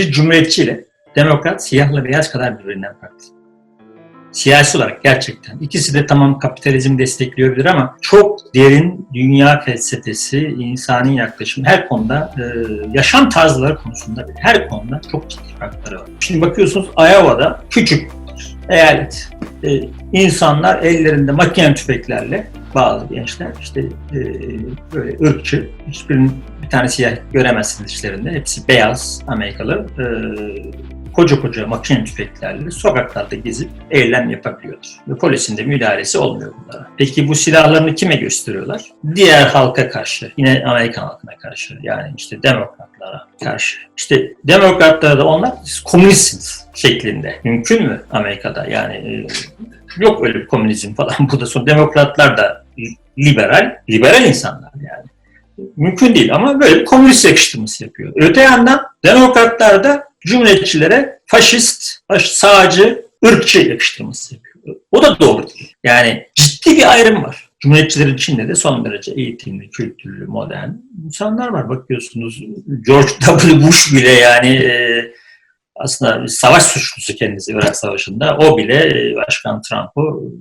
bir cumhuriyetçiyle demokrat siyahla beyaz kadar birbirinden farklı. Siyasi olarak gerçekten. İkisi de tamam kapitalizm destekliyordur ama çok derin dünya felsefesi, insani yaklaşım her konuda, e, yaşam tarzları konusunda her konuda çok ciddi farkları var. Şimdi bakıyorsunuz Iowa'da küçük eyalet. E, insanlar ellerinde makine tüfeklerle bağlı gençler işte e, böyle ırkçı hiçbirinin bir tane göremezsiniz içlerinde hepsi beyaz Amerikalı e, koca koca makine tüfeklerle sokaklarda gezip eylem yapabiliyorlar. Ve polisin de müdahalesi olmuyor bunlara. Peki bu silahlarını kime gösteriyorlar? Diğer halka karşı. Yine Amerikan halkına karşı. Yani işte demokratlara karşı. İşte demokratlara da onlar komünistsiniz şeklinde. Mümkün mü Amerika'da? Yani e, yok öyle bir komünizm falan. Burada son demokratlar da liberal, liberal insanlar yani. Mümkün değil ama böyle bir komünist yakıştırması yapıyor. Öte yandan demokratlar da cumhuriyetçilere faşist, sağcı, ırkçı yakıştırması yapıyor. O da doğru değil. Yani ciddi bir ayrım var. Cumhuriyetçilerin içinde de son derece eğitimli, kültürlü, modern insanlar var. Bakıyorsunuz George W. Bush bile yani e, aslında savaş suçlusu kendisi Irak Savaşı'nda. O bile e, Başkan Trump'ı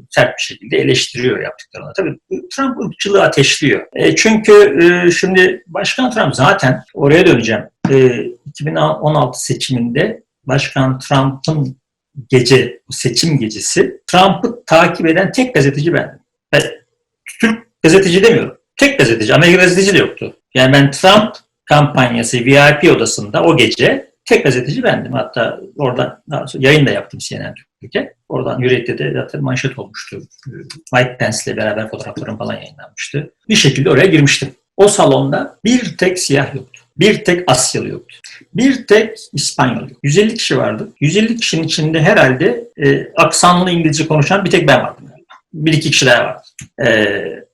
sert bir şekilde eleştiriyor yaptıklarına. Tabii Trump ırkçılığı ateşliyor. E, çünkü e, şimdi Başkan Trump zaten oraya döneceğim. E, 2016 seçiminde Başkan Trump'ın gece, seçim gecesi Trump'ı takip eden tek gazeteci bendim. Ben, Türk gazeteci demiyorum. Tek gazeteci. Amerika gazeteci de yoktu. Yani ben Trump kampanyası VIP odasında o gece tek gazeteci bendim. Hatta oradan yayın da yaptım CNN Türkiye. Oradan Yürek'te de zaten manşet olmuştu. Mike Pence'le beraber fotoğraflarım falan yayınlanmıştı. Bir şekilde oraya girmiştim. O salonda bir tek siyah yoktu. Bir tek Asyalı yoktu. Bir tek İspanyol yoktu. 150 kişi vardı. 150 kişinin içinde herhalde e, aksanlı İngilizce konuşan bir tek ben vardım. Galiba. Bir iki kişi daha vardı. E,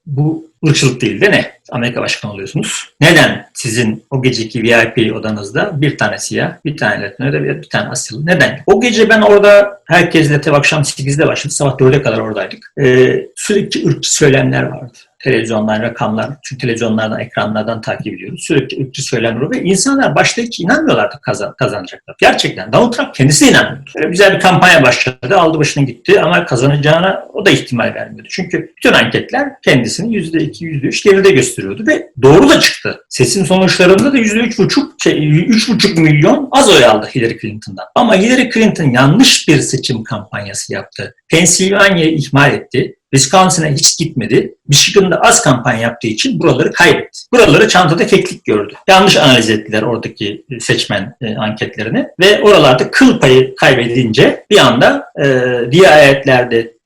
bu ırkçılık değil de ne? Amerika başkanı oluyorsunuz. Neden sizin o geceki VIP odanızda bir tane siyah, bir tane Latino da bir tane Asyalı? Neden? O gece ben orada herkesle tabi akşam 8'de başladı. Sabah 4'e kadar oradaydık. Ee, sürekli ırkçı söylemler vardı televizyonlar, rakamlar, çünkü televizyonlardan, ekranlardan takip ediyoruz. Sürekli ırkçı söylemler ve insanlar başta hiç inanmıyorlardı kazan, kazanacaklar. Gerçekten Donald Trump kendisi inanmıyordu. Böyle güzel bir kampanya başladı, aldı başını gitti ama kazanacağına o da ihtimal vermiyordu. Çünkü bütün anketler kendisini %2, %3 geride gösteriyordu ve doğru da çıktı. Seçim sonuçlarında da %3,5 şey, 3,5 milyon az oy aldı Hillary Clinton'dan. Ama Hillary Clinton yanlış bir seçim kampanyası yaptı. Pennsylvania'yı ihmal etti. Wisconsin'a hiç gitmedi. Michigan'da az kampanya yaptığı için buraları kaybetti. Buraları çantada keklik gördü. Yanlış analiz ettiler oradaki seçmen e, anketlerini ve oralarda kıl payı kaybedince bir anda e, diğer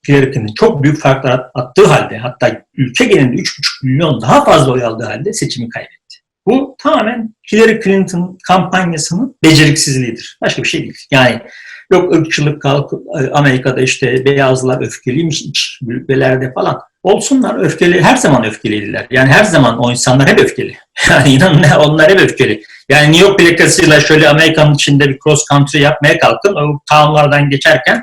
Hillary Clinton çok büyük farklar attığı halde hatta ülke genelinde 3,5 milyon daha fazla oy aldığı halde seçimi kaybetti. Bu tamamen Hillary Clinton kampanyasının beceriksizliğidir. Başka bir şey değil. Yani Yok ırkçılık kalkıp e, Amerika'da işte beyazlar öfkeliymiş iç bölgelerde falan. Olsunlar öfkeli, her zaman öfkeliydiler. Yani her zaman o insanlar hep öfkeli. Yani inanın onlar hep öfkeli. Yani New York plakasıyla şöyle Amerika'nın içinde bir cross country yapmaya kalkın. O townlardan geçerken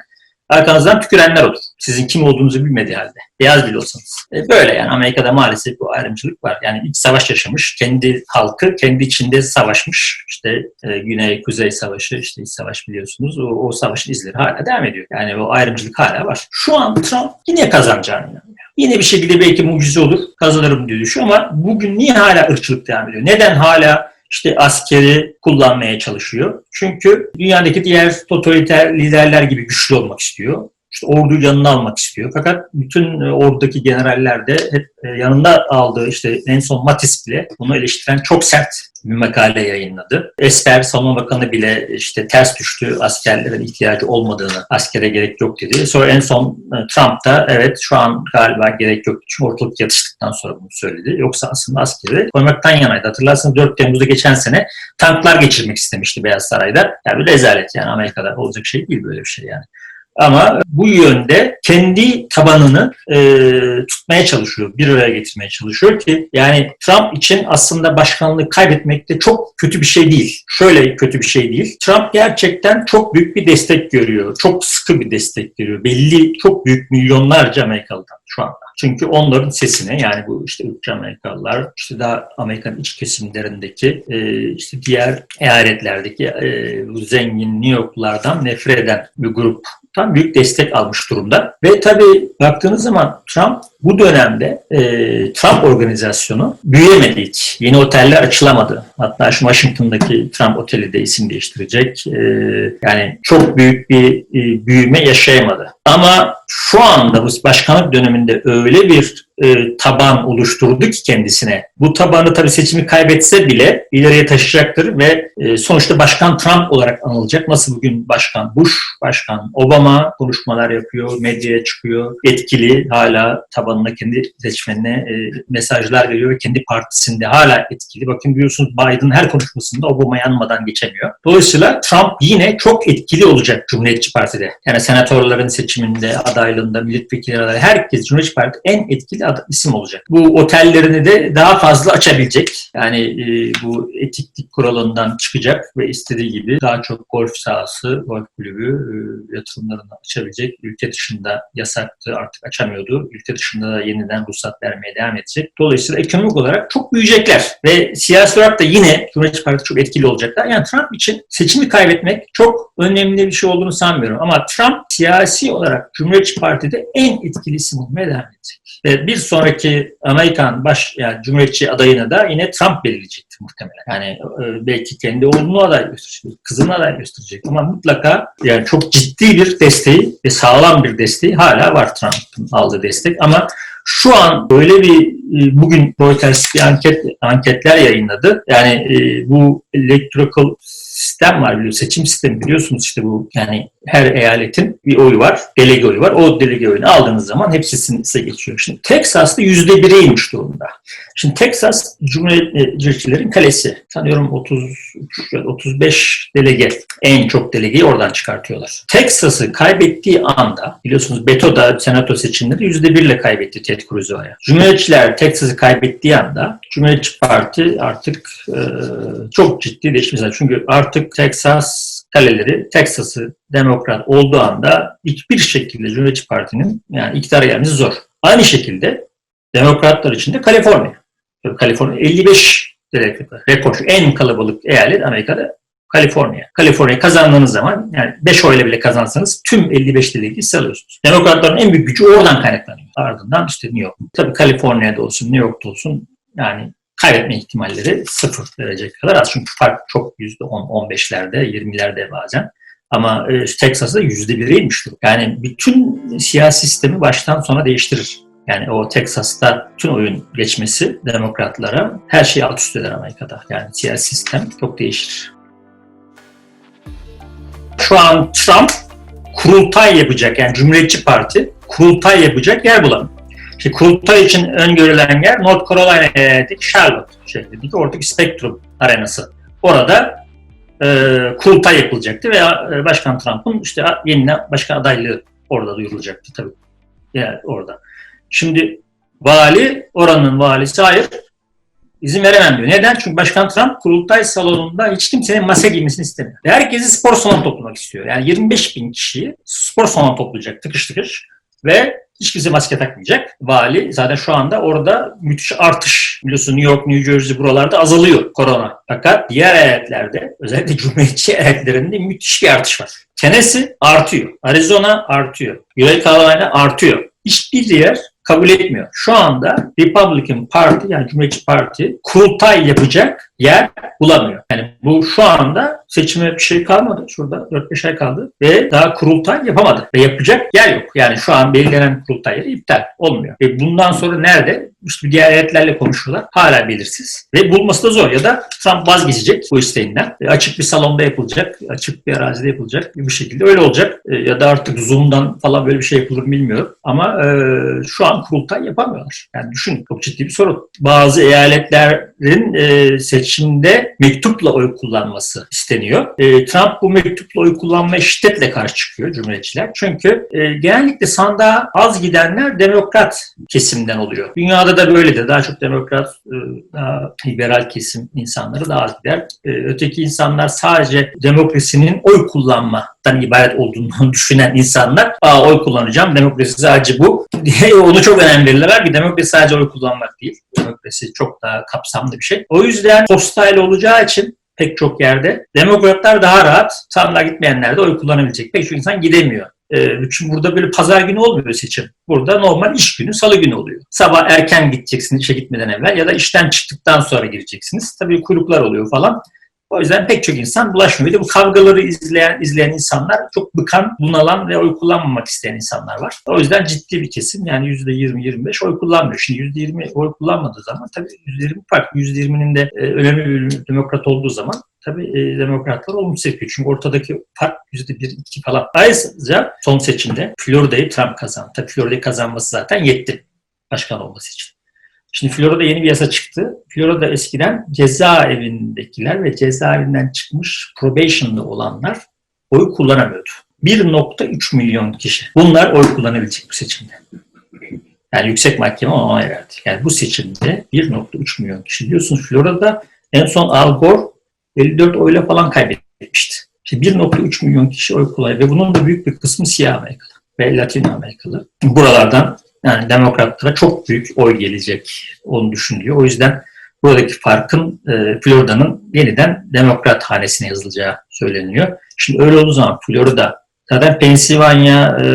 arkanızdan tükürenler olur. Sizin kim olduğunuzu bilmediği halde. Beyaz bile olsanız. E böyle yani Amerika'da maalesef bu ayrımcılık var. Yani iç savaş yaşamış. Kendi halkı kendi içinde savaşmış. İşte e, Güney-Kuzey Savaşı, işte iç savaş biliyorsunuz. O, o savaşın izleri hala devam ediyor. Yani o ayrımcılık hala var. Şu an Trump yine kazanacağını inanıyor. Yine bir şekilde belki mucize olur, kazanırım diye düşünüyor ama bugün niye hala ırkçılık devam ediyor? Neden hala işte askeri kullanmaya çalışıyor. Çünkü dünyadaki diğer totaliter liderler gibi güçlü olmak istiyor. İşte orduyu yanına almak istiyor. Fakat bütün e, ordudaki generaller de hep e, yanında aldığı işte en son Mattis bile bunu eleştiren çok sert bir makale yayınladı. Esper Savunma Bakanı bile işte ters düştü askerlerin ihtiyacı olmadığını, askere gerek yok dedi. Sonra en son e, Trump da evet şu an galiba gerek yok çünkü ortalık yatıştıktan sonra bunu söyledi. Yoksa aslında askeri koymaktan yanaydı. Hatırlarsınız 4 Temmuz'da geçen sene tanklar geçirmek istemişti Beyaz Saray'da. Yani bir rezalet yani Amerika'da olacak şey değil böyle bir şey yani. Ama bu yönde kendi tabanını e, tutmaya çalışıyor, bir araya getirmeye çalışıyor ki yani Trump için aslında başkanlığı kaybetmek de çok kötü bir şey değil. Şöyle kötü bir şey değil. Trump gerçekten çok büyük bir destek görüyor. Çok sıkı bir destek görüyor. Belli çok büyük milyonlarca Amerikalıdan. Şu anda. Çünkü onların sesine yani bu işte ırkçı Amerikalılar, işte daha Amerikan iç kesimlerindeki e, işte diğer eyaletlerdeki e, zengin New Yorklulardan nefret eden bir gruptan büyük destek almış durumda. Ve tabii baktığınız zaman Trump bu dönemde e, Trump organizasyonu büyüyemedi hiç. Yeni oteller açılamadı. Hatta şu Washington'daki Trump Oteli de isim değiştirecek. E, yani çok büyük bir e, büyüme yaşayamadı. Ama şu anda bu başkanlık döneminde öyle bir e, taban oluşturdu ki kendisine. Bu tabanı tabii seçimi kaybetse bile ileriye taşıyacaktır ve e, sonuçta Başkan Trump olarak anılacak. Nasıl bugün Başkan Bush, Başkan Obama konuşmalar yapıyor, medyaya çıkıyor, etkili hala tabanına kendi seçmenine e, mesajlar veriyor ve kendi partisinde hala etkili. Bakın biliyorsunuz Biden her konuşmasında Obama'yı anmadan geçemiyor. Dolayısıyla Trump yine çok etkili olacak Cumhuriyetçi Parti'de. Yani senatörlerin seçiminde, adaylığında, milletvekilleri adayı herkes Cumhuriyetçi Parti en etkili isim olacak. Bu otellerini de daha fazla açabilecek. Yani e, bu etiklik kuralından çıkacak ve istediği gibi daha çok golf sahası, golf kulübü e, yatırımlarını açabilecek. Ülke dışında yasaktı artık açamıyordu. Ülke dışında da yeniden ruhsat vermeye devam edecek. Dolayısıyla ekonomik olarak çok büyüyecekler. Ve siyasi olarak da yine Cumhuriyetçi Parti çok etkili olacaklar. Yani Trump için seçimi kaybetmek çok önemli bir şey olduğunu sanmıyorum. Ama Trump siyasi olarak Cumhuriyetçi Parti'de en etkili isim olmaya devam edecek. Ve bir sonraki Amerikan baş yani Cumhuriyetçi adayını da yine Trump belirleyecektir muhtemelen. Yani e, belki kendi oğlunu aday gösterecek, kızını aday gösterecek ama mutlaka yani çok ciddi bir desteği ve sağlam bir desteği hala var Trump'ın aldığı destek ama şu an böyle bir e, bugün Reuters bir anket anketler yayınladı. Yani e, bu electoral sistem var biliyor seçim sistemi biliyorsunuz işte bu yani her eyaletin bir oyu var, delege oyu var. O delege oyunu aldığınız zaman hepsi size geçiyor. Şimdi Texas'ta yüzde bire durumda. Şimdi Texas Cumhuriyetçilerin kalesi. Sanıyorum 33 35 delege en çok delegeyi oradan çıkartıyorlar. Texas'ı kaybettiği anda biliyorsunuz Beto'da senato seçimleri yüzde birle kaybetti Ted Cruz'o'ya. Cumhuriyetçiler Texas'ı kaybettiği anda Cumhuriyetçi Parti artık e, çok ciddi değişmiş. Çünkü artık Texas kaleleri Texas'ı demokrat olduğu anda hiçbir şekilde Cumhuriyetçi Parti'nin yani iktidara gelmesi zor. Aynı şekilde demokratlar için de Kaliforniya. Kaliforniya 55 derece rekor. En kalabalık eyalet Amerika'da Kaliforniya. Kaliforniya kazandığınız zaman yani 5 oyla bile kazansanız tüm 55 delegeyi alıyorsunuz. Demokratların en büyük gücü oradan kaynaklanıyor. Ardından işte New York. Tabii Kaliforniya'da olsun, New York'ta olsun yani kaybetme ihtimalleri sıfır derece kadar az. Çünkü fark çok yüzde 10, 15'lerde, 20'lerde bazen. Ama e, Texas'da yüzde biriymiş. Yani bütün siyasi sistemi baştan sona değiştirir. Yani o Texas'ta tüm oyun geçmesi demokratlara her şeyi alt üst eder Amerika'da. Yani siyasi sistem çok değişir. Şu an Trump kurultay yapacak yani Cumhuriyetçi Parti kurultay yapacak yer bulamıyor. İşte kurultay için öngörülen yer North Carolina eyaleti Charlotte şehrindeki oradaki Spectrum arenası. Orada e, kurultay yapılacaktı ve e, Başkan Trump'ın işte yeniden başkan adaylığı orada duyurulacaktı tabii. Yani orada. Şimdi vali, oranın valisi hayır izin veremem diyor. Neden? Çünkü Başkan Trump kurultay salonunda hiç kimsenin masa giymesini istemiyor. Ve herkesi spor salonu toplamak istiyor. Yani 25 bin kişiyi spor salonu toplayacak tıkış tıkış ve hiç kimse maske takmayacak. Vali zaten şu anda orada müthiş artış. Biliyorsun New York, New Jersey buralarda azalıyor korona. Fakat diğer eyaletlerde özellikle cumhuriyetçi eyaletlerinde müthiş bir artış var. Tennessee artıyor. Arizona artıyor. Güney Carolina artıyor. Hiçbir yer kabul etmiyor. Şu anda Republican Party yani Cumhuriyetçi Parti kurultay yapacak yer bulamıyor. Yani bu şu anda seçime bir şey kalmadı. Şurada 4-5 ay kaldı ve daha kurultay yapamadı. Ve yapacak yer yok. Yani şu an belirlenen kurultayları iptal olmuyor. Ve bundan sonra nerede? İşte diğer eyletlerle konuşuyorlar. Hala belirsiz. Ve bulması da zor. Ya da Trump vazgeçecek bu isteğinden. E, açık bir salonda yapılacak. Açık bir arazide yapılacak. Bir şekilde öyle olacak. E, ya da artık Zoom'dan falan böyle bir şey yapılır bilmiyorum. Ama e, şu an kurultay yapamıyorlar. Yani düşün çok ciddi bir sorun. Bazı eyaletlerin e, seçimde mektupla oy kullanması isteniyor. E, Trump bu mektupla oy kullanmaya şiddetle karşı çıkıyor Cumhuriyetçiler. Çünkü e, genellikle sandığa az gidenler demokrat kesimden oluyor. Dünyada da böyledir. Daha çok demokrat, e, liberal kesim insanları daha az gider. E, öteki insanlar sadece demokrasinin oy kullanma demokrattan ibaret olduğunu düşünen insanlar Aa, oy kullanacağım, demokrasi sadece bu diye onu çok önem verirler ki demokrasi sadece oy kullanmak değil. Demokrasi çok daha kapsamlı bir şey. O yüzden hostile olacağı için pek çok yerde demokratlar daha rahat, sandığa gitmeyenler de oy kullanabilecek. Pek çok insan gidemiyor. Ee, Çünkü burada böyle pazar günü olmuyor seçim. Burada normal iş günü, salı günü oluyor. Sabah erken gideceksiniz işe gitmeden evvel ya da işten çıktıktan sonra gireceksiniz. Tabii kuyruklar oluyor falan. O yüzden pek çok insan bulaşmıyor. Bir de bu kavgaları izleyen izleyen insanlar çok bıkan, bunalan ve oy kullanmamak isteyen insanlar var. O yüzden ciddi bir kesim yani %20-25 oy kullanmıyor. Şimdi %20 oy kullanmadığı zaman tabii %20 farklı. %20'nin de e, önemli bir demokrat olduğu zaman tabii e, demokratlar olumsuz yapıyor. Çünkü ortadaki fark %1-2 falan. Ayrıca son seçimde Florida'yı Trump kazandı. Tabii Florida'yı kazanması zaten yetti başkan olması için. Şimdi Florida'da yeni bir yasa çıktı. Florida eskiden cezaevindekiler ve cezaevinden çıkmış probation'lı olanlar oy kullanamıyordu. 1.3 milyon kişi. Bunlar oy kullanabilecek bu seçimde. Yani yüksek mahkeme ona onay verdi. Yani bu seçimde 1.3 milyon kişi. Biliyorsunuz Florida'da en son Al Gore 54 oyla falan kaybetmişti. Şimdi 1.3 milyon kişi oy kullanıyor ve bunun da büyük bir kısmı siyah Amerikalı ve Latin Amerikalı. Buralardan yani demokratlara çok büyük oy gelecek onu düşünülüyor. O yüzden buradaki farkın e, Florida'nın yeniden demokrat hanesine yazılacağı söyleniyor. Şimdi öyle olduğu zaman Florida zaten Pennsylvania e,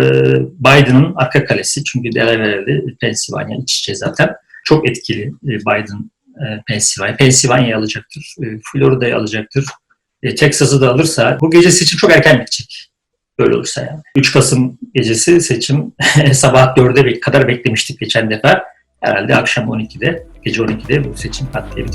Biden'ın arka kalesi çünkü Delaware'de Pennsylvania iç içe zaten çok etkili e, Biden e, Pennsylvania. Pennsylvania'yı alacaktır, e, Florida'yı alacaktır. E, Texas'ı da alırsa bu gece seçim çok erken bitecek. Böyle olursa yani. 3 Kasım gecesi seçim sabah 4'e kadar beklemiştik geçen defa. Herhalde akşam 12'de, gece 12'de bu seçim pat diye.